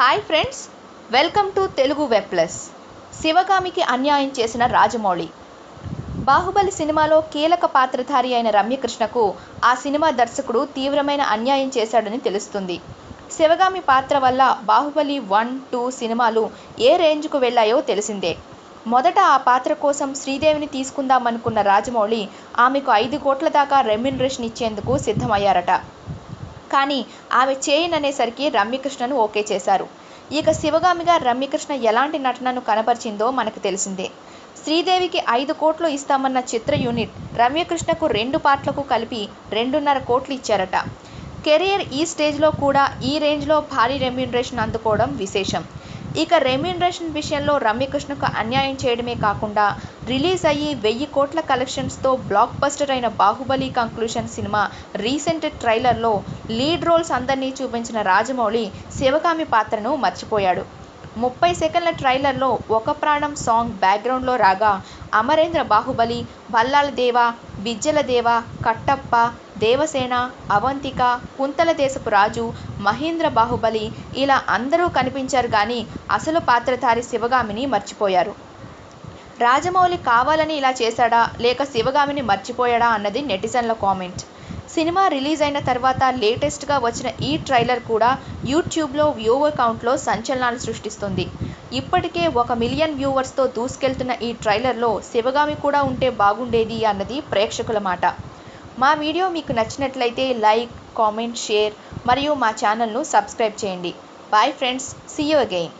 Hi friends welcome to Telugu web plus శివగామికి అన్యాయం చేసిన రాజమౌళి. బాహుబలి సినిమాలో కీలక పాత్రధారి అయిన రమ్యకృష్ణకు ఆ సినిమా దర్శకుడు తీవ్రమైన అన్యాయం చేశాడని తెలుస్తుంది. శివగామి పాత్ర వల్ల బాహుబలి వన్ టూ సినిమాలు ఏ రేంజ్కు వెళ్ళాయో తెలిసిందే. మొదట ఆ పాత్ర కోసం శ్రీదేవిని తీసుకుందామనుకున్న రాజమౌళి ఆమెకు ఐదు కోట్ల దాకా రెమ్యునరేషన్ ఇచ్చేందుకు సిద్ధమయ్యారట. కానీ ఆమె చేయననేసరికి రమ్యకృష్ణను ఓకే చేశారు. ఇక శివగామిగా రమ్యకృష్ణ ఎలాంటి నటనను కనపరిచిందో మనకు తెలిసిందే. శ్రీదేవికి ఐదు కోట్లు ఇస్తామన్న చిత్ర యూనిట్ రమ్యకృష్ణకు రెండు పాటలకు కలిపి రెండున్నర కోట్లు ఇచ్చారట. కెరియర్ ఈ స్టేజ్లో కూడా ఈ రేంజ్లో భారీ రెమ్యూనరేషన్ అందుకోవడం విశేషం. ఇక రెమ్యూనరేషన్ విషయంలో రమ్యకృష్ణకు అన్యాయం చేయడమే కాకుండా రిలీజ్ అయ్యి వెయ్యి కోట్ల కలెక్షన్స్తో బ్లాక్ బస్టర్ అయిన బాహుబలి కంక్లూషన్ సినిమా రీసెంట్ ట్రైలర్లో లీడ్ రోల్స్ అందరినీ చూపించిన రాజమౌళి శివగామి పాత్రను మర్చిపోయాడు. ముప్పై సెకండ్ల ట్రైలర్లో ఒక ప్రాణం సాంగ్ బ్యాక్గ్రౌండ్లో రాగా అమరేంద్ర బాహుబలి భల్లాల దేవ బిజ్జల దేవ కట్టప్ప దేవసేన అవంతిక కుంతల దేశపు రాజు మహేంద్ర బాహుబలి ఇలా అందరూ కనిపించారు కానీ అసలు పాత్రధారి శివగామిని మర్చిపోయారు. రాజమౌళి కావాలని ఇలా చేశాడా? లేక శివగామిని మర్చిపోయాడా? అన్నది నెటిజన్ల కామెంట్. సినిమా రిలీజ్ అయిన తర్వాత లేటెస్ట్గా వచ్చిన ఈ ట్రైలర్ కూడా యూట్యూబ్లో వ్యూవర్ కౌంట్లో సంచలనాలు సృష్టిస్తుంది. ఇప్పటికే ఒక మిలియన్ వ్యూవర్స్తో దూసుకెళ్తున్న ఈ ట్రైలర్లో శివగామి కూడా ఉంటే బాగుండేది అన్నది ప్రేక్షకుల మాట. మా వీడియో మీకు నచ్చినట్లయితే లైక్ కామెంట్ షేర్ మరియు మా ఛానల్ను సబ్స్క్రైబ్ చేయండి. Bye friends see you again.